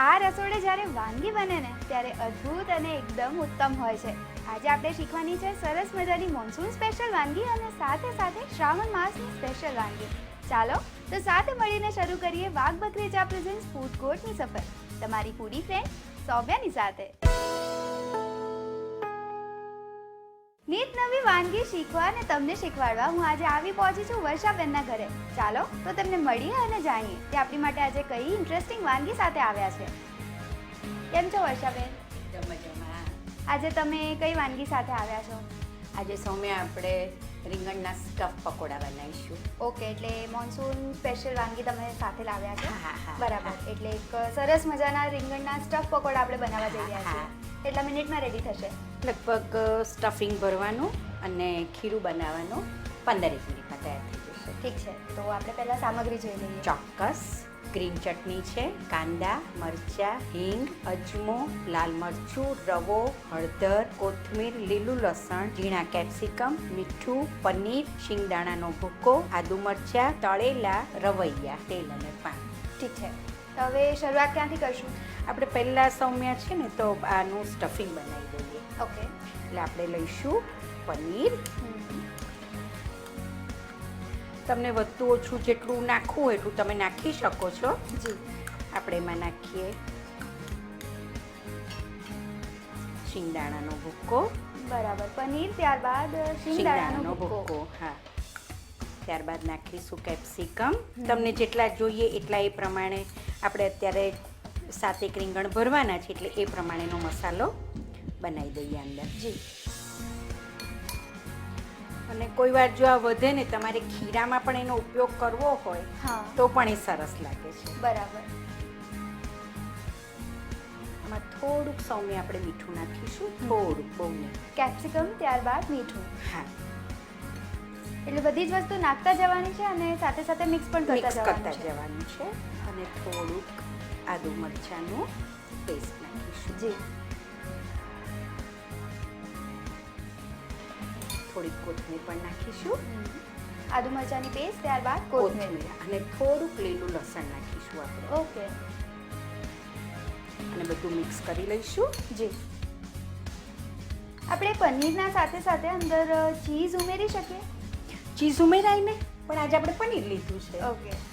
આ રસોડે જ્યારે વાનગી બને ને, ત્યારે અદ્ભુત અને એકદમ ઉત્તમ હોય છે. આજે આપણે શીખવાની છે સરસ મજાની મોન્સૂન સ્પેશિયલ વાનગી અને સાથે સાથે શ્રાવણ માસની સ્પેશિયલ વાનગી. ચાલો, તો સાથે મળીને શરૂ કરીએ વાઘ બકરીચા પ્રેઝન્સ ફૂડ કોર્ટની સફર. તમારી ફૂડી ફ્રેન્ડ સૌમ્યાની સાથે. નીત નવી વાનગી શીખવા અને તમને શીખવાડવા હું આજે આવી પહોંચી છું વર્ષાબેનના ઘરે. ચાલો તો તેમને મળીએ અને જાણીએ કે આપણી માટે આજે કઈ ઇન્ટરેસ્ટિંગ વાનગી સાથે આવ્યા છે. કેમ છો વર્ષાબેન? આજે તમે કઈ વાનગી સાથે આવ્યા છો? આજે સૌમ્યા આપણે રીંગણના સ્ટફ પકોડા બનાવીશું. ઓકે એટલે મોન્સૂન સ્પેશિયલ વાનગી તમે સાથે લાવ્યા છો? બરાબર. એટલે એક સરસ મજાના રીંગણના સ્ટફ પકોડા આપણે બનાવવા જઈ રહ્યા છીએ. કેટલા મિનિટમાં રેડી થશે? લગભગ સ્ટફિંગ ભરવાનું અને ખીરું બનાવવાનું પંદર એક મિનિટમાં તૈયાર થઈ જશે. ઠીક છે. તો આપણે પહેલાં સામગ્રી જોઈ લઈએ. ચોક્કસ. ગ્રીન ચટણી છે કાંદા મરચાં હિંગ અજમો લાલ મરચું રવો હળદર કોથમીર લીલું લસણ ઝીણા કેપ્સિકમ મીઠું પનીર શિંગદાણાનો ભૂકો આદુ મરચાં તળેલા રવૈયા તેલ અને પાણી. ઠીક છે. તો હવે શરૂઆત ક્યાંથી કરશું? આપણે પહેલાં સૌમ્યા છે ને તો આનું સ્ટફિંગ બનાવી દઈએ. ઓકે. એટલે આપણે લઈશું પનીર. તમને વધુ ઓછું જેટલું નાખવું હોય એટલું તમે નાખી શકો છો. જી. આપણે એમાં નાખીએ શિંગદાણાનો ભૂક્કો બરાબર. પનીર ત્યારબાદ શિંગદાણાનો ભૂક્કો હા. ત્યારબાદ નાખીશું કેપ્સિકમ. તમને જેટલા જોઈએ એટલા એ પ્રમાણે આપણે અત્યારે સાતેક રીંગણ ભરવાના છે એટલે એ પ્રમાણેનો મસાલો બનાવી દઈએ અંદર. જી. અને કોઈ વાર જો આ વધે ને તમારે ખીરામાં પણ એનો ઉપયોગ કરવો હોય તો પણ એ સરસ લાગે છે. બરાબર. આમાં થોડુંક સૌમ્ય આપણે મીઠું નાખીશું. થોડુંક બહુ કેપ્સિકમ ત્યારબાદ મીઠું. હા. એટલે બધી જ વસ્તુ નાખતા જવાની છે અને સાથે સાથે મિક્સ પણ કરતા જવાનું છે. અને થોડુંક આદુ મરચાંનું પેસ્ટ નાખીશું. જી. થોડીક કોથમીર પણ નાખીશું. આદુ મરચાંની પેસ્ટ ત્યારબાદ કોથમીર. કોથમીર અને થોડુંક લીલું લસણ નાખીશું આપણે. ઓકે. અને બધું મિક્સ કરી લઈશું. જી. આપણે પનીરના સાથે સાથે અંદર ચીઝ ઉમેરી શકીએ? ચીઝ ઉમેરાય ને પણ આજે આપણે પનીર લીધું છે. ઓકે.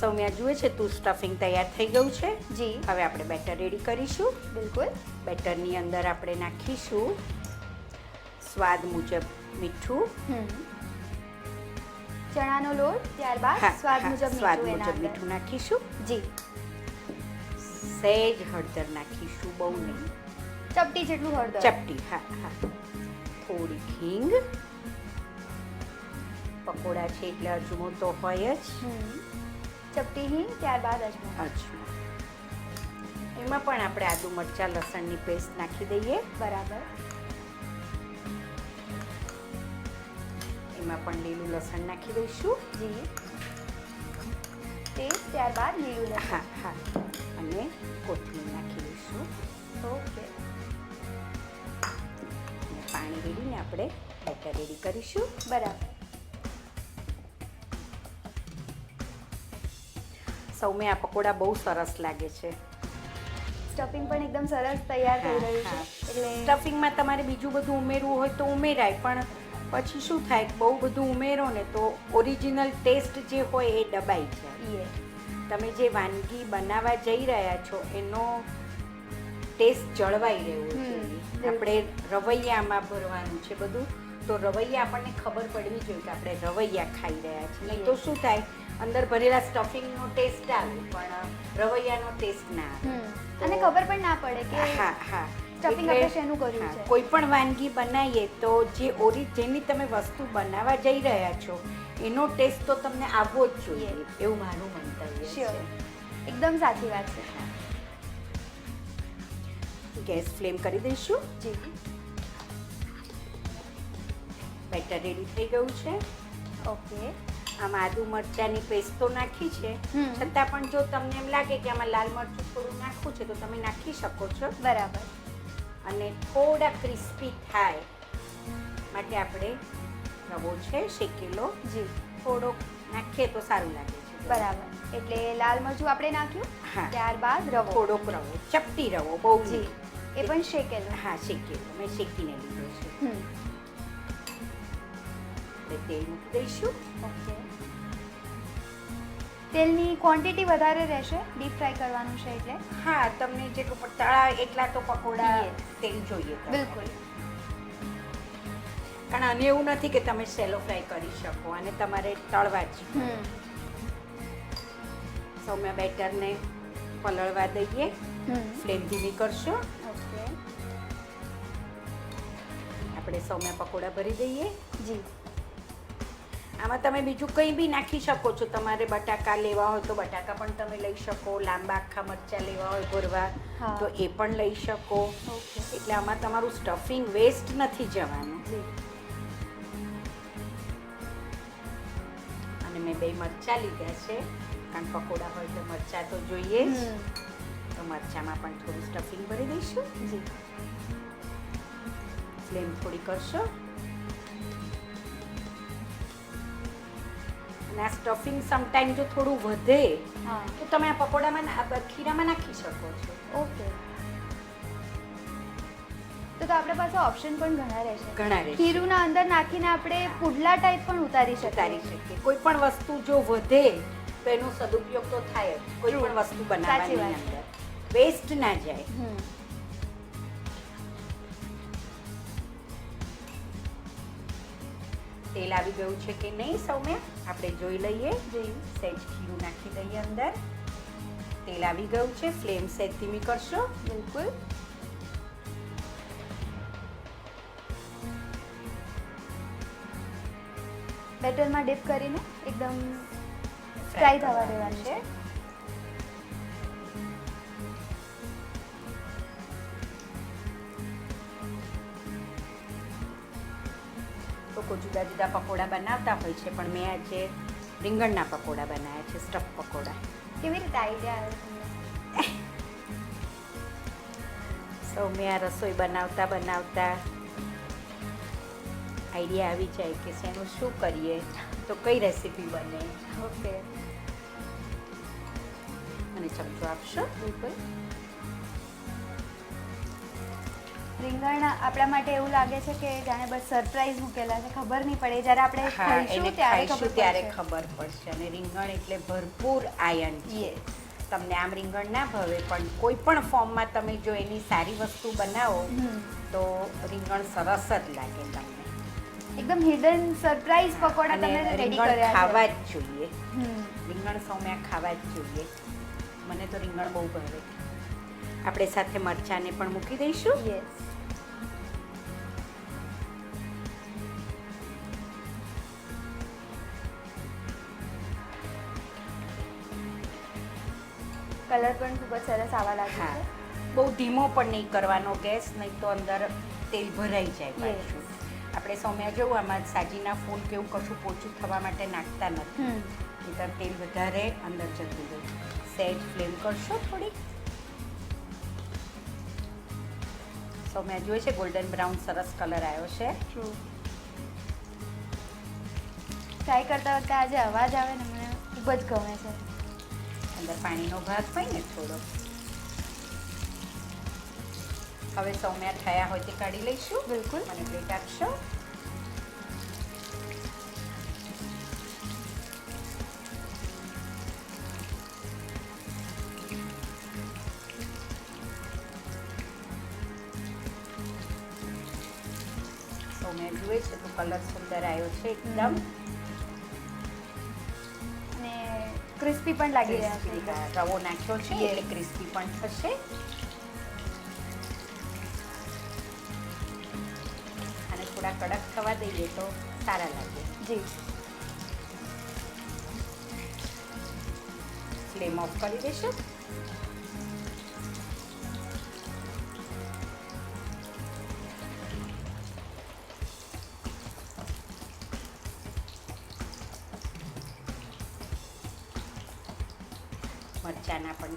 સૌમ્યા જુએ છે તું સ્ટફિંગ તૈયાર થઈ ગયું છે? જી. હવે આપણે બેટર રેડી કરીશું. બિલકુલ. બેટરની અંદર આપણે નાખીશું સ્વાદ મુજબ મીઠું. ચણાનો લોટ ત્યારબાદ સ્વાદ મુજબ સ્વાદ મુજબ મીઠું નાખીશું. જી. સહેજ હળદર નાખીશું બહુ નહીં. ચપટી જેટલું હળદર. ચપટી હા હા. થોડી હિંગ. પકોડા છે એટલે અજમો તો હોય જ. ચપટી હિંગ ત્યારબાદ અજમો. અજમો. એમાં પણ આપણે આદુ મરચાં લસણની પેસ્ટ નાખી દઈએ. બરાબર. એમાં પણ લીલું લસણ નાખી દઈશું. જી. તે ત્યારબાદ લીલું હા હા. અને કોથમીર નાખી દઈશું. ઓકે. પાણી રેડીને આપણે બેટર રેડી કરીશું. બરાબર. સૌમે આ પકોડા બહુ સરસ લાગે છે. સ્ટફિંગ પણ એકદમ સરસ તૈયાર થઈ રહ્યું છે. એટલે સ્ટફિંગમાં તમારે બીજું બધું ઉમેરવું હોય તો ઉમેરાય પણ પછી શું થાય બહુ બધું ઉમેરો ને તો ઓરિજિનલ ટેસ્ટ જે હોય એ દબાઈ જાય. તમે જે વાનગી બનાવવા જઈ રહ્યા છો એનો ટેસ્ટ જળવાઈ રહેવો જોઈએ આપણે રવૈયામાં ભરવાનું છે બધું તો રવૈયા આપણને ખબર પડવી જોઈએ કે આપણે રવૈયા ખાઈ રહ્યા છીએ. નહીં તો શું થાય અંદર ભરેલા સ્ટફિંગનો ટેસ્ટ આવે પણ રવૈયાનો ટેસ્ટ ના આવે. અને ખબર પણ ના પડે કે હા હા. એટલે, આપણે શેનું કર્યું છે? કોઈ પણ વાનગી બનાવીએ તો જે ઓરી જેની તમે વસ્તુ બનાવવા જઈ રહ્યા છો એનો ટેસ્ટ તો તમને આવવો જ જોઈએ. એવું મારું મંતવ્ય છે. એકદમ સાચી વાત છે. ગેસ ફ્લેમ કરી દઈશું. જી. બેટર રેડી થઈ ગયું છે. ઓકે. આમાં આદુ મરચાંની પેસ્ટ તો નાખી છે. છતાં પણ જો તમને એમ લાગે કે આમાં લાલ મરચું થોડું નાખવું છે તો તમે નાખી શકો છો. બરાબર. અને થોડા ક્રિસ્પી થાય માટે આપણે રવો છે શેકેલો. જી. થોડોક નાખીએ તો સારું લાગે છે. બરાબર. એટલે લાલ મરચું આપણે નાખ્યું હા. ત્યારબાદ રવો. થોડોક રવો ચપટી રવો બહુ જી. એ પણ શેકેલો. હા શેકેલો. મેં શેકીને લીધો છે. હમ. તેલ મૂકી દઈશું. ઓકે. તેલની ક્વોન્ટિટી વધારે રહેશે ડીપ ફ્રાય કરવાનું છે એટલે. હા તમને જેટલું પણ તળા એટલા તો પકોડા તેલ જોઈએ બિલકુલ. કારણ આને એવું નથી કે તમે સેલો ફ્રાય કરી શકો અને તમારે તળવા જ સૌમ્ય બેટરને પલળવા દઈએ. ફ્લેમ ધીમી કરશો. ઓકે. આપણે સૌમ્ય પકોડા ભરી દઈએ. જી. આમાં તમે બીજું કંઈ બી નાખી શકો છો. તમારે બટાકા લેવા હોય તો બટાકા પણ તમે લઈ શકો લાંબા આખા મરચાં લેવા હોય ભરવા તો એ પણ લઈ શકો. એટલે આમાં તમારું સ્ટફિંગ વેસ્ટ નથી જવાનું. અને મેં બે મરચાં લીધા છે. કારણ પકોડા હોય તો મરચાં તો જોઈએ જ. તો મરચાંમાં પણ થોડું સ્ટફિંગ ભરી દઈશું. જી. ફ્લેમ થોડી કરશો. અને આ સ્ટફિંગ સમટાઈમ જો થોડું વધે તો તમે આ પકોડામાં ખીરામાં નાખી શકો છો. ઓકે. તો તો આપણે પાસે ઓપ્શન પણ ઘણા રહેશે. ઘણા રહેશે. ખીરુંના અંદર નાખીને આપણે પુડલા ટાઈપ પણ ઉતારી ઉતારી શકીએ. શકીએ કોઈ પણ વસ્તુ જો વધે તો એનો સદુપયોગ તો થાય જ. કોઈ પણ વસ્તુ બનાવવાની અંદર. વેસ્ટ ના જાય. તેલ આવી ગયું છે કે નહીં સૌમ્ય? આપણે જોઈ લઈએ. જોયું સહેજ ખીરું નાખી દઈએ અંદર. તેલ આવી ગયું છે. ફ્લેમ સહેજ ધીમી કરશો. બિલકુલ. બેટરમાં ડીપ કરીને એકદમ ફ્રાય થવા દેવાનું છે. લોકો જુદા જુદા પકોડા બનાવતા હોય છે પણ મેં આજે રીંગણના પકોડા બનાવ્યા છે સ્ટફ પકોડા. કેવી રીતે આઈડિયા આવ્યો મેં આ રસોઈ બનાવતા બનાવતા આઈડિયા આવી જાય કે શેનું શું કરીએ તો કઈ રેસીપી બને. ઓકે. અને ચમચો આપશો બિલકુલ રીંગણ આપણા માટે એવું લાગે છે કે જાણે બસ સરપ્રાઈઝ મૂકેલા છે ખબર નહીં પડે. જ્યારે આપણે ખાઈશું ત્યારે ખબર ત્યારે પડશે. ખબર પડશે અને રીંગણ એટલે ભરપૂર આયન છે. તમને આમ રીંગણ ના ભાવે પણ કોઈ પણ ફોર્મમાં તમે જો એની સારી વસ્તુ બનાવો તો રીંગણ સરસ જ લાગે તમને. એકદમ હિડન સરપ્રાઈઝ પકોડા તમે રેડી કર્યા ખાવા જ જોઈએ. રીંગણ સૌમ્યા ખાવા જ જોઈએ. મને તો રીંગણ બહુ ભાવે. આપણે સાથે મરચાંને પણ મૂકી દઈશું. Yes. કલર પણ ખૂબ જ સરસ આવવા લાગે હા. છે. બહુ ધીમો પણ નહીં કરવાનો ગેસ નહીં તો અંદર તેલ ભરાઈ જાય પાછું. આપણે સૌમ્યા જેવું આમાં સાજીના ફૂલ કે એવું કશું પોચું થવા માટે નાખતા નથી. નહીં નહીંતર તેલ વધારે અંદર જતું જાય સેજ ફ્લેમ કરશો થોડી સૌમ્યા જોઈએ છે ગોલ્ડન બ્રાઉન સરસ કલર આવ્યો છે. ટ્રાય કરતા વખતે આજે અવાજ આવે ને મને ખૂબ જ ગમે છે. અંદર પાણીનો ભાગ હોય ને થોડો. હવે સૌમ્યા થયા હોય તે કાઢી લઈશું. બિલકુલ. મને પ્લેટ આપશો? સૌમ્યા જુએ છે તો કલર સુંદર આવ્યો છે એકદમ. ક્રિસ્પી પણ લાગી રહ્યા છે. રવો નાખ્યો છે એટલે ક્રિસ્પી પણ થશે. અને થોડા કડક થવા દઈએ તો સારા લાગે. જી. ફ્લેમ ઓફ કરી દેશો.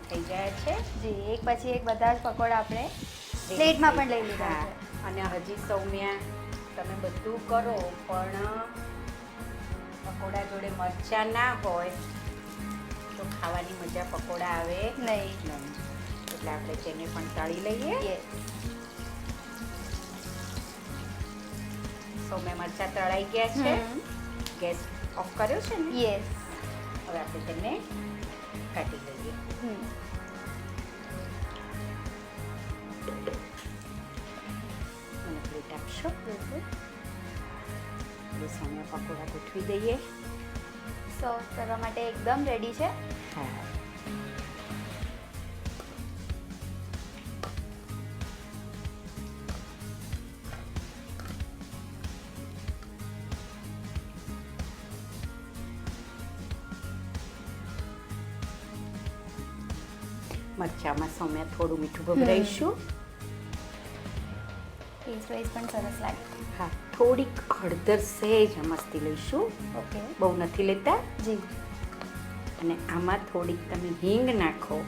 થઈ ગયા છે. જી એક પછી એક બધા જ પકોડા આપણે પ્લેટમાં પણ લઈ લીધા છે. અને હજી સૌમ્યા તમે બધું કરો પણ પકોડા જોડે મરચાં ના હોય તો ખાવાની મજા પકોડા આવે નહીં. એટલે આપણે તેને પણ તળી લઈએ. સૌમ્ય મરચાં તળાઈ ગયા છે. ગેસ ઓફ કર્યો છે ને? યસ હવે આપણે તેને કાઢી લઈએ. મને પ્લેટ આપશો એટલે સૌમ્ય પકોડા ગોઠવી દઈએ સર્વ કરવા માટે એકદમ રેડી છે હા મરચામાં સૌમ્યા થોડું મીઠું ભભરાઈશું. ટેસ્ટ વાઇઝ પણ સરસ લાગે. હા થોડીક હળદર સહેજ મસ્તી લઈશું. ઓકે. બહુ નથી લેતા. જી. અને આમાં થોડીક તમે હિંગ નાખો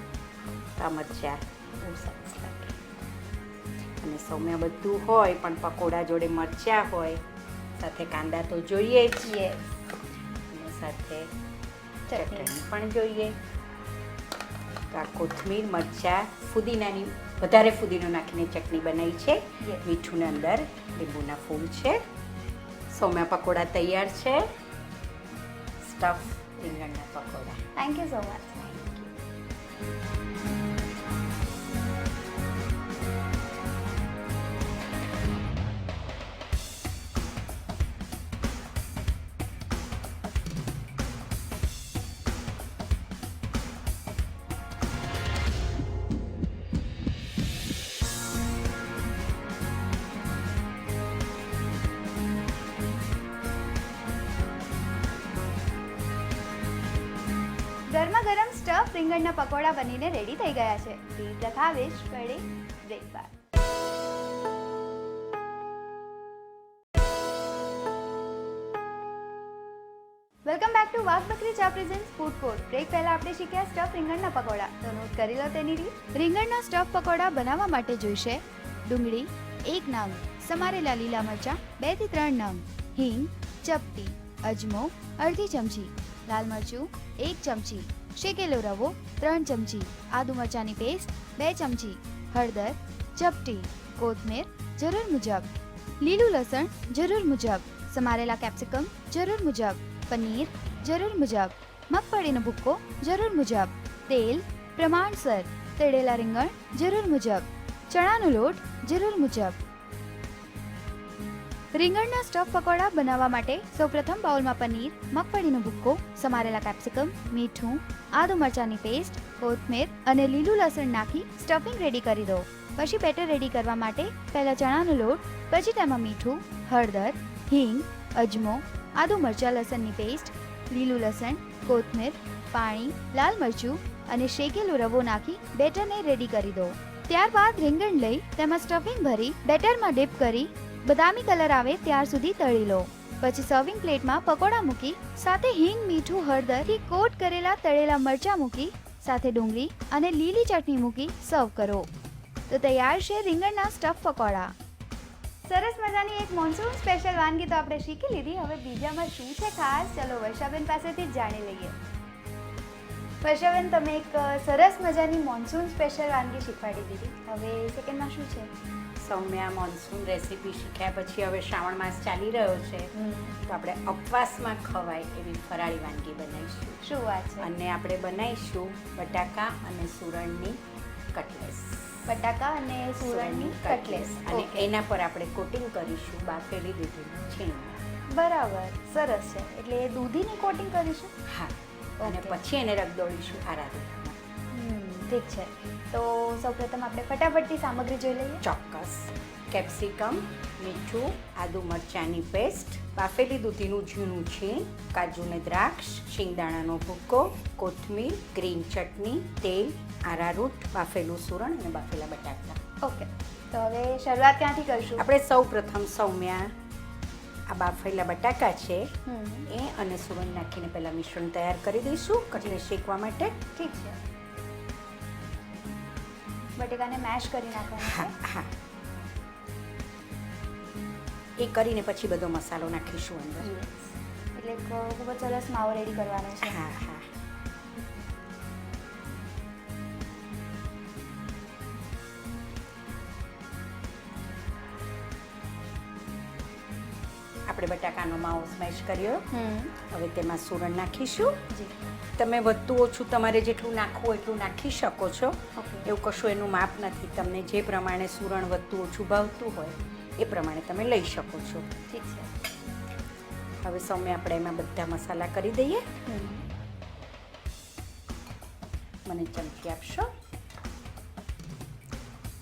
તો મરચાં બહુ સરસ લાગે. અને સૌમ્યા બધું હોય પણ પકોડા જોડે મરચાં હોય સાથે કાંદા તો જોઈએ જ. અને સાથે ચટણી પણ જોઈએ. આ કોથમીર મરચાં ફુદીનાની વધારે ફુદીનો નાખીને ચટણી બનાવી છે. મીઠુંના અંદર લીંબુના ફૂલ છે. સૌમ્યા પકોડા તૈયાર છે. Stuff રીંગણના pakoda. Thank you so much ગરમા રીંગણના પકોડા બનીને રેડી થઈ ગયા છે. પ્લીઝ લખાવીશ કડી breakfast welcome back to Wagh Bakri ચા પ્રેઝન્ટ ફૂડ કોર્ટ બ્રેક પહેલા આપણે શીખ્યા સ્ટફ રીંગણના પકોડા. તો નોટ કરી લો તેની રીત. રીંગણના સ્ટફ પકોડા બનાવવા માટે જોઈશે ડુંગળી, એક નંગ, સમારેલા લીલા મરચાં, બેથી ત્રણ નંગ, હિંગ, ચપટી, અજમો, અડધી ચમચી, લાલ મરચું, એક ચમચી શેકેલો રવો ત્રણ ચમચી આદુ મરચાંની પેસ્ટ બે ચમચી હળદર ચપટી કોથમીર જરૂર મુજબ લીલું લસણ જરૂર મુજબ સમારેલા કેપ્સિકમ જરૂર મુજબ પનીર જરૂર મુજબ મગફળીનો ભૂક્કો જરૂર મુજબ તેલ પ્રમાણસર તળેલા રીંગણ જરૂર મુજબ ચણાનો લોટ જરૂર મુજબ રીંગણના સ્ટફ પકોડા બનાવવા માટે સૌપ્રથમ બાઉલમાં પનીર, મગફળીનો ભૂક્કો, સમારેલા કેપ્સિકમ, મીઠું, આદુ મરચાંની પેસ્ટ કોથમીર અને લીલું લસણ નાખી સ્ટફિંગ રેડી કરી દો. પછી બેટર રેડી કરવા માટે પહેલા ચણાનો લોટ, પછી તેમાં મીઠું, હળદર, હિંગ, અજમો, આદુ મરચાં લસણની પેસ્ટ લીલું લસણ, કોથમીર, પાણી, લાલ મરચું અને શેકેલો રવો નાખી બેટરને રેડી કરી દો. ત્યારબાદ રીંગણ લઈ તેમાં સ્ટફિંગ ભરી બેટરમાં ડીપ કરી બદામી કલર આવે ત્યાર સુધી તળી લો. પછી સર્વિંગ પ્લેટમાં પકોડા મૂકી, સાથે હિંગ, મીઠું, હળદરથી કોટ કરેલા તળેલા મરચાં મૂકી, સાથે ડુંગળી અને લીલી ચટણી મૂકી સર્વ કરો. તો તૈયાર છે રીંગણના સ્ટફ પકોડા. સરસ મજાની એક મોન્સૂન સ્પેશિયલ વાનગી તો આપણે શીખી લીધી. હવે બીજામાં શું છે ખાસ? ચલો વર્ષાબેન પાસેથી જાણી લઈએ. વર્ષાબેન તમે એક સરસ મજાની મોન્સૂન સ્પેશિયલ વાનગી શીખવાડી દીધી. હવે સેકન્ડમાં શું છે? સૌમ્યા મોન્સૂન રેસીપી શીખ્યા પછી હવે શ્રાવણ માસ ચાલી રહ્યો છે. તો આપણે ઉપવાસમાં ખવાય એવી ફરાળી વાનગી બનાવીશું. શું વાત છે? અને આપણે બનાવીશું બટાકા અને સુરણની કટલેસ બટાકા અને સુરણની કટલેસ અને એના પર આપણે કોટિંગ કરીશું બાફેલી દૂધીનું છીણું. બરાબર. સરસ છે. એટલે દૂધીની કોટિંગ કરીશું? હા. અને પછી એને રગદોળીશું આરા દૂધમાં ઠીક છે. તો સૌપ્રથમ આપણે ફટાફટથી સામગ્રી જોઈ લઈએ. ચોક્કસ. કેપ્સિકમ મીઠું આદુ મરચાંની પેસ્ટ બાફેલી દૂધીનું ઝીણું છીણ કાજુને દ્રાક્ષ શિંગદાણાનો ભૂક્કો કોથમીર ગ્રીન ચટણી તેલ આરારૂટ બાફેલું સુરણ અને બાફેલા બટાકા. ઓકે તો હવે શરૂઆત ક્યાંથી કરશું? આપણે સૌ પ્રથમ સૌમ્યા આ બાફેલા બટાકા છે એ અને સુગંધ નાખીને પહેલાં મિશ્રણ તૈયાર કરી દઈશું કટલે શેકવા માટે. ઠીક છે. બટેકાને મેશ કરી નાખવાનું હા હા. એ કરીને પછી બધો મસાલો નાખીશું અંદર. એટલે ખૂબ જ સરસ માવો રેડી કરવાનો છે. હા હા. આપણે બટાકાનો માવો સ્મેશ કર્યો. હવે તેમાં સુરણ નાખીશું. તમે વધતું ઓછું તમારે જેટલું નાખવું એટલું નાખી શકો છો. એવું કશું એનું માપ નથી. તમને જે પ્રમાણે સુરણ વધતું ઓછું ભાવતું હોય એ પ્રમાણે તમે લઈ શકો છો. ઠીક છે. હવે સૌમ્ય આપણે એમાં બધા મસાલા કરી દઈએ. મને ચમચી આપશો?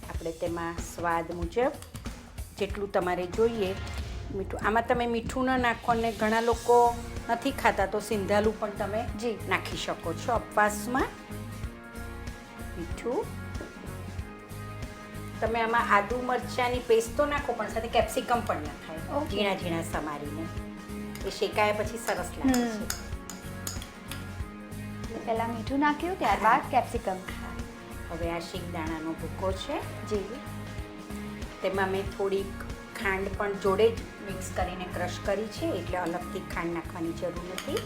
આપણે તેમાં સ્વાદ મુજબ જેટલું તમારે જોઈએ મીઠું. આમાં તમે મીઠું ન નાખો ને ઘણા લોકો નથી ખાતા તો સિંધાલું પણ તમે જી. નાખી શકો છો અપવાસમાં. મીઠું. તમે આમાં આદુ મરચાંની પેસ્ટ તો નાખો પણ સાથે કેપ્સિકમ પણ નખાય. ઝીણા ઝીણા સમારીને. એ શેકાયા પછી સરસ લાગે છે. પહેલાં મીઠું નાખ્યું ત્યારબાદ કેપ્સિકમ હવે આ શીંગદાણાનો ભૂકો છે. જી. તેમાં મેં થોડીક ખાંડ પણ જોડે જ મિક્સ કરીને ક્રશ કરી છે એટલે અલગથી ખાંડ નાખવાની જરૂર નથી.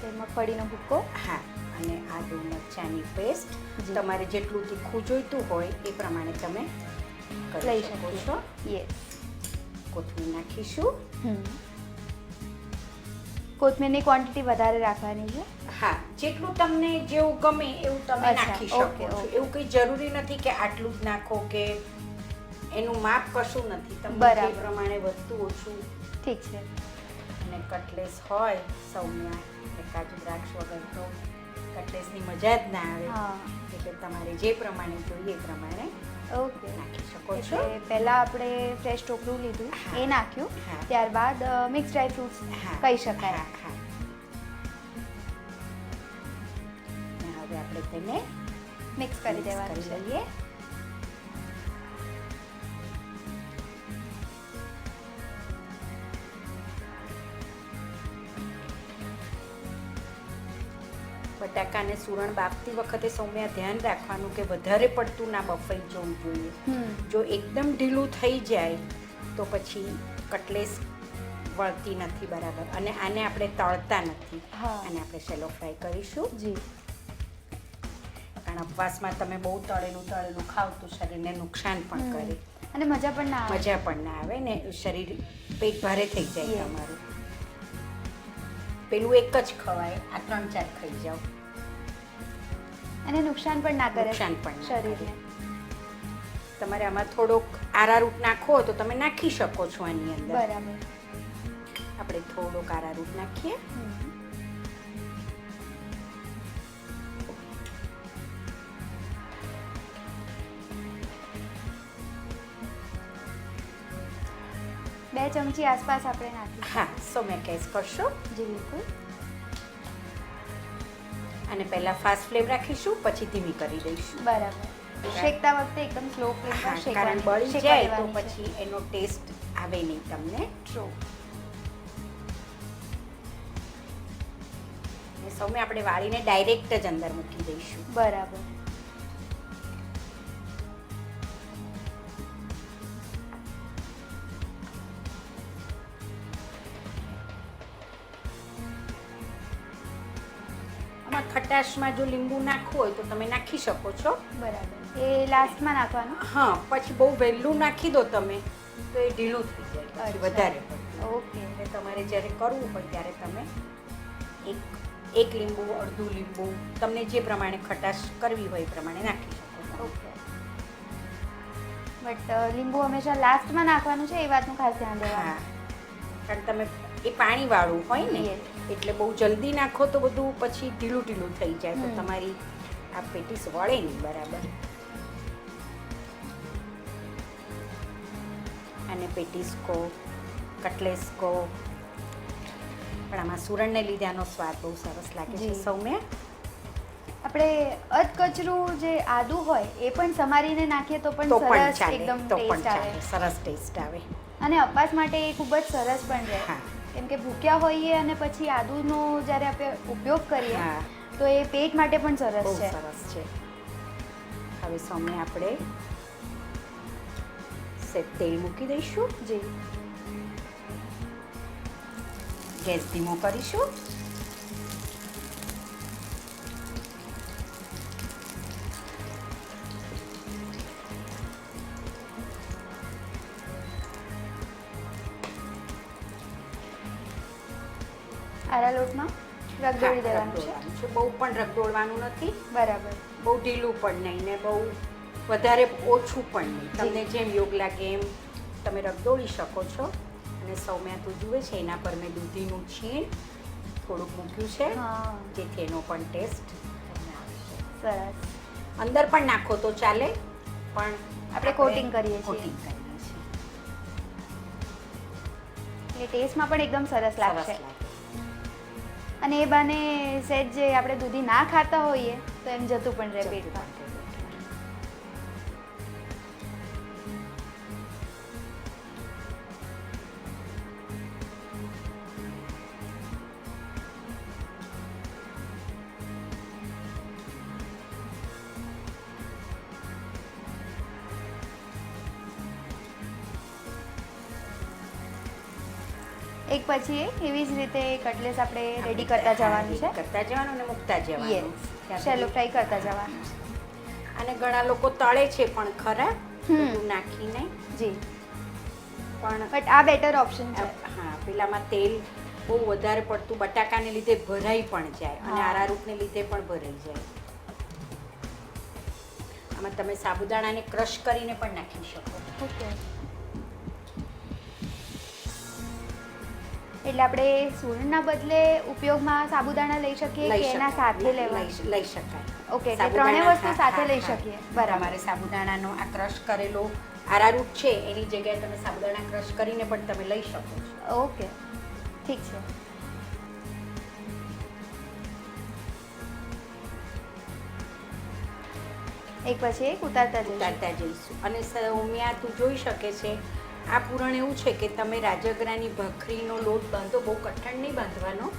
તે મગફળીનો ભૂક્કો હા. અને આદુ મરચાંની પેસ્ટ તમારે જેટલું તીખું જોઈતું હોય એ પ્રમાણે તમે લઈ શકો છો. યસ કોથમીર નાખીશું. કોથમીરની ક્વોન્ટિટી વધારે રાખવાની છે? હા જેટલું તમને જેવું ગમે એવું તમે નાખી શકો છો. એવું કંઈ જરૂરી નથી કે આટલું જ નાખો કે એનું માપ કશું નથી. તમે જે પ્રમાણે વધતું ઓછું ઠીક છે. અને કટલેસ હોય સૌમ્યા એટલે કાજુ દ્રાક્ષ વગર તો કટલેસની મજા જ ના આવે. હા. એટલે તમારે જે પ્રમાણે જોઈએ એ પ્રમાણે ઓકે. નાખી શકો છો. પહેલાં આપણે ફ્રેશ ટોપરું લીધું એ નાખ્યું. ત્યારબાદ મિક્સ ડ્રાય ફ્રૂટ્સ કહી શકાય. હવે આપણે તેને મિક્સ કરી દેવાનું છે. બટાકાને સુરણ બાફતી વખતે સૌમ્યા ધ્યાન રાખવાનું કે વધારે પડતું ના બફાઈ જવું જોઈએ. જો એકદમ ઢીલું થઈ જાય તો પછી કટલેસ વળતી નથી બરાબર. અને આને આપણે તળતા નથી. આને આપણે શેલો ફ્રાય કરીશું. જી. કારણ ઉપવાસમાં તમે બહુ તળેલું તળેલું ખાવ તો શરીરને નુકસાન પણ કરે. અને મજા પણ ના મજા પણ ના આવે ને શરીર પેટ ભારે થઈ જાય. તમારું. પેલું એક જ ખવાય. આ ત્રણ ચાર ખાઈ જાઓ. અને નુકસાન પણ ના કરે નુકસાન પણ શરીરને. તમારે આમાં થોડોક આરારૂટ નાખો તો તમે નાખી શકો છો આની અંદર. બરાબર. આપણે થોડોક આરારૂટ નાખીએ. બે ચમચી આસપાસ આપણે નાખીશું. હા સો મેં કેસ કરશો. જી બિલકુલ. અને પહેલાં ફાસ્ટ ફ્લેમ રાખીશું પછી ધીમી કરી દઈશું. બરાબર. શેકતા વખતે એકદમ સ્લો ફ્લેમ પર શેકવાનું બળી જાય તો પછી એનો ટેસ્ટ આવે નહીં તમને. અને સૌમે આપણે વાળીને ડાયરેક્ટ જ અંદર મૂકી દઈશું. બરાબર. ખટાશમાં જો લીંબુ નાખવું હોય તો તમે નાખી શકો છો. બરાબર. એ લાસ્ટમાં નાખવાનું? હા પછી બહુ વહેલું નાખી દો તમે તો એ ઢીલું થઈ જાય વધારે ઓકે. એટલે તમારે જ્યારે કરવું હોય ત્યારે તમે એક એક લીંબુ અડધું લીંબુ તમને જે પ્રમાણે ખટાશ કરવી હોય એ પ્રમાણે નાખી શકો ઓકે. બટ લીંબુ હંમેશા લાસ્ટમાં નાખવાનું છે એ વાતનું ખાસ ધ્યાન હા. દેવાનું. કારણ તમે એ પાણીવાળું હોય ને. એટલે બહુ જલ્દી નાખો તો બધું પછી ઢીલું ઢીલું થઈ જાય તો તમારી આ પેટીસ વળે નહીં બરાબર. અને પેટીસ કો કટલેસ કો પણ આમાં સુરણને લીધે આનો સ્વાદ બહુ સરસ લાગે છે. સૌમ્ય આપણે અધકચરું જે આદુ હોય એ પણ સમારીને નાખીએ તો પણ સરસ એકદમ ટેસ્ટ આવે. સરસ ટેસ્ટ આવે. અને અપાસ માટે એ ખૂબ જ સરસ પણ રહે હા. કેમ કે ભૂખ્યા હોઈએ અને પછી આદુનો જ્યારે આપણે ઉપયોગ કરીએ તો એ પેટ માટે પણ સરસ છે. સરસ છે. હવે સામે આપણે તેલ મૂકી દઈશું. જી. ગેસ ધીમો કરીશું. આરા લોટમાં રગદોળી દેવાનું છે. બહુ પણ રગદોળવાનું નથી. બરાબર. બહુ ઢીલું પણ નહીં ને બહુ વધારે ઓછું પણ નહીં. તમને જેમ યોગ લાગે એમ તમે રગદોળી શકો છો. અને સૌમ્યા તું જુએ છે એના પર મેં દૂધીનું છીણ થોડુંક મૂક્યું છે. જેથી એનો પણ ટેસ્ટ સરસ. અંદર પણ નાખો તો ચાલે પણ આપણે કોટિંગ કરીએ કોટિંગ કરીએ છીએ. એટલે ટેસ્ટમાં પણ એકદમ સરસ લાગશે. લાગે. અને એ બાને સેજ જે આપણે દૂધી ના ખાતા હોઈએ તો એમ જતું પણ રહે પેટમાં. એક પછી એક એવી જ રીતે કટલેસ આપણે રેડી કરતા જવાનું છે. કરતા જવાનું અને મૂકતા જવાનું. શેલો ફ્રાય કરતા જવાનું. અને ઘણા લોકો તળે છે પણ ખરા? નાખીને. જી. પણ બટ આ બેટર ઓપ્શન છે. હા પેલામાં તેલ બહુ વધારે પડતું બટાકાને લીધે ભરાઈ પણ જાય અને. આરારૂટને લીધે પણ ભરાઈ જાય. આમાં તમે સાબુદાણાને ક્રશ કરીને પણ નાખી શકો. ઓકે એટલે આપણે સૂરણના બદલે ઉપયોગમાં સાબુદાણા લઈ શકીએ કે એના સાથે લઈ- લેવા? લઈ- લઈ શકાય. ઓકે એટલે ત્રણેય વસ્તુ સાથે લઈ શકીએ. બરાબર. અમારે સાબુદાણાનો આ ક્રશ કરેલો આરારૂટ છે એની જગ્યાએ તમે સાબુદાણા ક્રશ કરીને પણ તમે લઈ શકો છો. ઓકે. ઠીક છે. એક પછી એક ઉતારતા ઉતારતા જઈશું. અને સૌમ્યા તું જોઈ શકે છે આ પૂરણ એવું છે કે તમે રાજગરાની ભખરીનો લોટ બાંધો બહુ કઠણ નહીં બાંધવાનો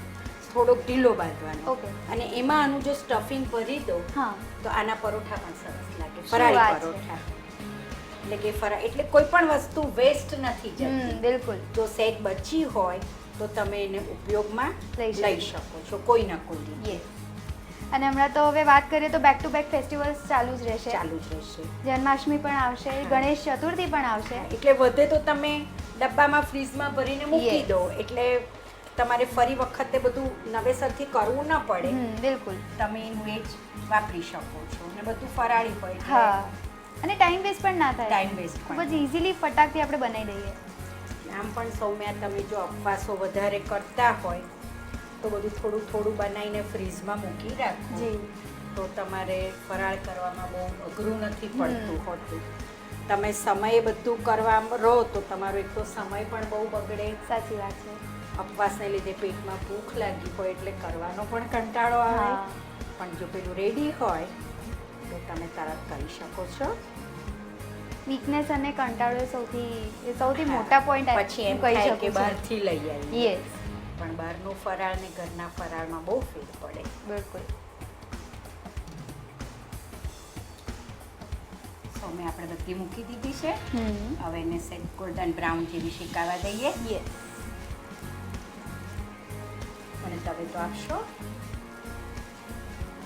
થોડોક ઢીલો બાંધવાનો. ઓકે. અને એમાં આનું જો સ્ટફિંગ ભરી દો હા. તો આના પરોઠા પણ સરસ લાગે. ફરાળી પરોઠા. એટલે કે ફરા એટલે કોઈ પણ વસ્તુ વેસ્ટ નથી જતી. બિલકુલ. જો સેટ બચી હોય તો તમે એને ઉપયોગમાં લઈ શકો. છો કોઈ ના કોઈ યસ અને હમણાં તો હવે વાત કરીએ તો બેક ટુ બેક ફેસ્ટિવલ્સ ચાલુ જ રહેશે. ચાલુ જ રહેશે. જન્માષ્ટમી પણ આવશે ગણેશ ચતુર્થી પણ આવશે. એટલે વધે તો તમે ડબ્બામાં ફ્રીઝમાં ભરીને મૂકી દો. એટલે તમારે ફરી વખતે બધું નવેસરથી કરવું ન પડે. બિલકુલ. તમે એનું એ જ વાપરી શકો છો અને બધું ફરાળી હોય હા. અને ટાઈમ વેસ્ટ પણ ના થાય. ટાઈમ વેસ્ટ ખૂબ જ ઇઝીલી ફટાકથી આપણે બનાવી દઈએ. આમ પણ સૌમ્યા તમે જો અપવાસો વધારે કરતા હોય તો બધું થોડું થોડું બનાવીને ફ્રીઝમાં મૂકી રાખો. તો તમારે ફરાળ કરવામાં બહુ અઘરું નથી પડતું હોતું. તમે સમયે બધું કરવા રહો તો તમારો એક તો સમય પણ બહુ બગડે. સાચી વાત છે. ઉપવાસને લીધે પેટમાં ભૂખ લાગી હોય એટલે કરવાનો પણ કંટાળો આવે. પણ જો પેલું રેડી હોય તો તમે તરત કરી શકો છો. વીકનેસ અને કંટાળો સૌથી એ સૌથી મોટા પોઈન્ટ પછી એમ કહી શકે બહારથી લઈ આવીએ. યસ પણ બહારનું ફરાળ ને ઘરના ફરાળમાં બહુ ફેર પડે. બિલકુલ. સો મેં આપણે બધી મૂકી દીધી છે. હવે એને સેટ ગોલ્ડન બ્રાઉન જેવી શેકાવા દઈએ. અને તમે તો આપશો.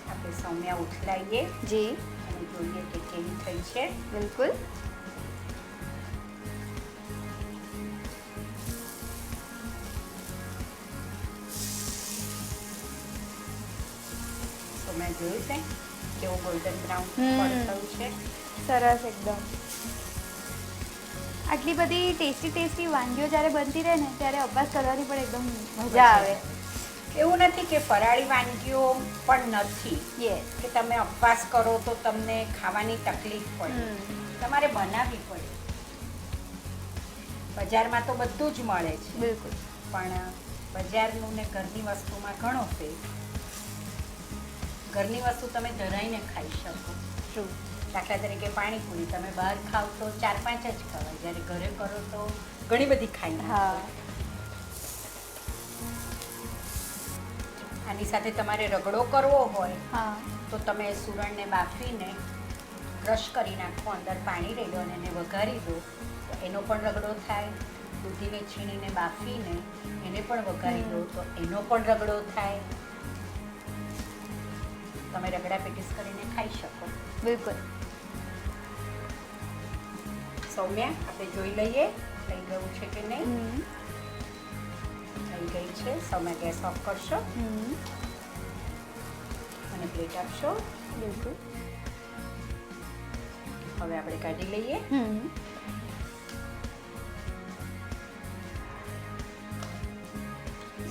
આપણે સૌમ્યા ઉથલાઈએ. જી. અને જોઈએ કે કેવી થઈ છે. બિલકુલ. જોયું છે? કેવું ગોલ્ડન બ્રાઉન થયું છે? સરસ એકદમ. આટલી બધી ટેસ્ટી ટેસ્ટી વાનગીઓ જ્યારે બનતી રહે ને ત્યારે અભ્યાસ કરવાની પણ એકદમ મજા આવે. એવું નથી કે ફરાળી વાનગીઓ પણ નથી. કે તમે અપવાસ કરો તો તમને ખાવાની તકલીફ પડે. તમારે બનાવવી પડે. બજારમાં તો બધું જ મળે છે. બિલકુલ. પણ બજારનું ને ઘરની વસ્તુમાં ઘણો ફેર. ઘરની વસ્તુ તમે ધરાઈને ખાઈ શકો. શું? દાખલા તરીકે પાણીપુરી તમે બહાર ખાવ તો ચાર પાંચ જ ખવાય. જ્યારે ઘરે કરો તો ઘણી બધી ખાઈ હા. આની સાથે તમારે રગડો કરવો હોય હા. તો તમે સુરણને બાફીને ક્રશ કરી નાખો અંદર પાણી રેડો અને એને વઘારી દો. તો એનો પણ રગડો થાય. દૂધીને છીણીને બાફીને એને પણ વઘારી દો તો એનો પણ રગડો થાય. તમે રગડા પેટીસ કરીને ખાઈ શકો. બિલકુલ. સૌમ્યા આપણે જોઈ લઈએ થઈ ગયું છે કે નહીં? થઈ ગઈ છે. સૌમ્યા ગેસ ઓફ કરશો. અને પ્લેટ આપશો. બિલકુલ. હવે આપણે કાઢી લઈએ.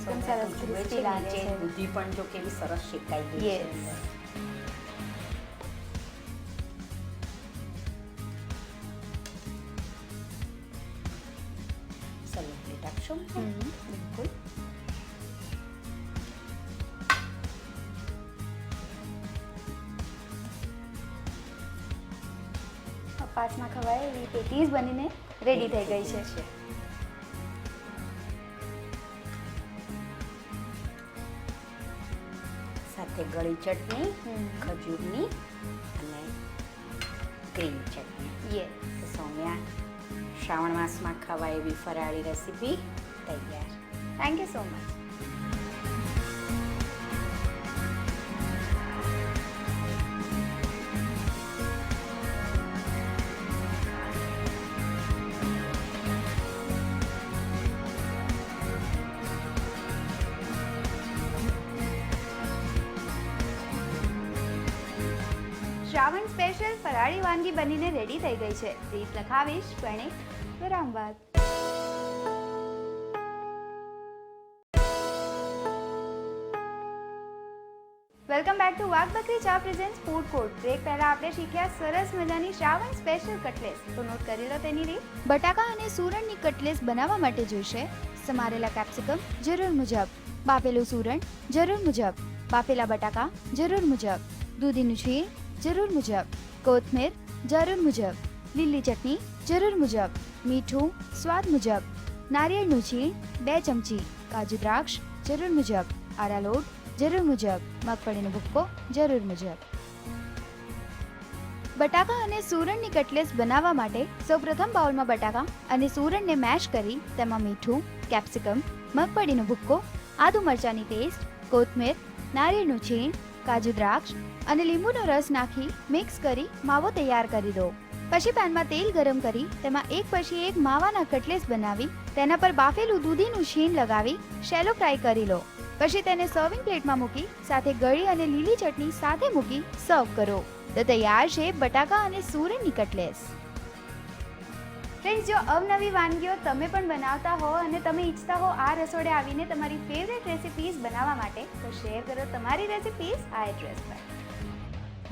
હમ સરસ ક્રિસ્પી લાગે છે. દૂધી પણ જો કેવી સરસ શેકાઈ ગઈ છે. Yes. પ્લેટ આપશો બિલકુલ. કપાસમાં ખવાય એવી પેટીસ બનીને રેડી થઈ ગઈ છે. સાથે ગળી ચટણી હમ ખજૂરની અને ગ્રીન ચટણી યે તો સૌમ્યા શ્રાવણ માસમાં ખવાય એવી ફરાળી રેસીપી તૈયાર thank you so much special ફરાળી વાનગી બનીને રેડી થઈ ગઈ છે. રીત લખાવીશ પણ એક વિરામ બાદ welcome back to Wagh Bakri ચા પ્રેઝન્સ ફૂડ કોર્ટ બ્રેક પહેલા આપણે શીખ્યા સરસ મજાની શ્રાવણ સ્પેશિયલ કટલેસ તો નોટ કરી લો તેની રીત. બટાકા અને સુરણની કટલેસ બનાવવા માટે જોઈશે. સમારેલા કેપ્સિકમ જરૂર મુજબ. બાફેલું સુરણ, જરૂર મુજબ. બાફેલા બટાકા, જરૂર મુજબ. દૂધીનું છીણ જરૂર મુજબ. કોથમીર, જરૂર મુજબ. લીલી ચટણી, જરૂર મુજબ. મીઠું, સ્વાદ મુજબ. નારિયેળનું છીણ, બે ચમચી. કાજુ દ્રાક્ષ, જરૂર મુજબ. આરા લોટ, જરૂર મુજબ. મગફળીનો ભૂક્કો, જરૂર મુજબ. બટાકા અને સૂરણની કટલેસ બનાવવા માટે સૌપ્રથમ બાઉલમાં બટાકા અને સૂરણને મેશ કરી તેમાં મીઠું, કેપ્સિકમ, મગફળીનો ભૂક્કો, આદુ મરચાંની પેસ્ટ, કોથમીર, નારિયેળનું છીણ કાજુ દ્રાક્ષ અને લીંબુનો રસ નાખી મિક્સ કરી માવો તૈયાર કરી દો. પછી પેનમાં તેલ ગરમ કરી તેમાં એક પછી એક માવાના કટલેસ બનાવી તેના પર બાફેલું દૂધીનું છીણ લગાવી શેલો ફ્રાય કરી લો. પછી તેને સર્વિંગ પ્લેટમાં મૂકી સાથે ગળી અને લીલી ચટણી સાથે મૂકી સર્વ કરો. તો તૈયાર છે બટાકા અને સૂરણની કટલેસ ફ્રેન્ડ્સ જો અવનવી વાનગીઓ તમે પણ બનાવતા હો અને તમે ઈચ્છતા હો આ રસોડે આવીને તમારી ફેવરેટ રેસિપીઝ બનાવવા માટે, તો શેર કરો તમારી રેસિપીઝ આ એડ્રેસ પર.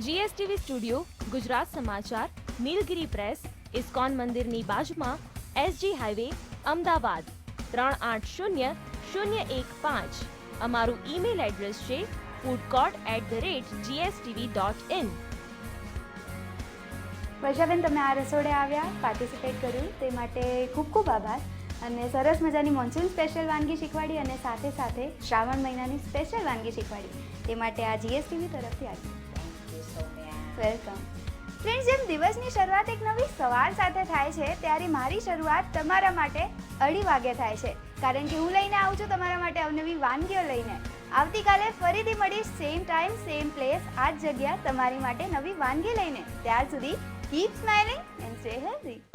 જીએસટીવી સ્ટુડિયો ગુજરાત સમાચાર, નીલગિરી પ્રેસ ઇસ્કોન મંદિરની બાજુમાં એસજી હાઈવે અમદાવાદ, ત્રણ આઠ શૂન્ય શૂન્ય એક પાંચ. અમારું ઈમેલ એડ્રેસ છે foodcourt at the rate GSTV dot in વર્ષાબેન તમે આ રસોડે આવ્યા પાર્ટિસિપેટ કર્યું, તે માટે ખૂબ ખૂબ આભાર. અને સરસ મજાની મોન્સૂન સ્પેશિયલ વાનગી શીખવાડી અને સાથે સાથે શ્રાવણ મહિનાની સ્પેશિયલ વાનગી શીખવાડી. તે માટે આ જીએસટીવી તરફથી આવી વેલકમ ફ્રેન્ડ્સ જેમ દિવસની શરૂઆત એક નવી સવાર સાથે થાય છે, ત્યારે મારી શરૂઆત તમારા માટે અઢી વાગે થાય છે. કારણ કે હું લઈને આવું છું તમારા માટે અવનવી વાનગીઓ લઈને. આવતીકાલે ફરીથી મળીશ સેમ ટાઈમ સેમ પ્લેસ આ જ જગ્યા તમારી માટે નવી વાનગી લઈને. ત્યાર સુધી Keep smiling and stay healthy.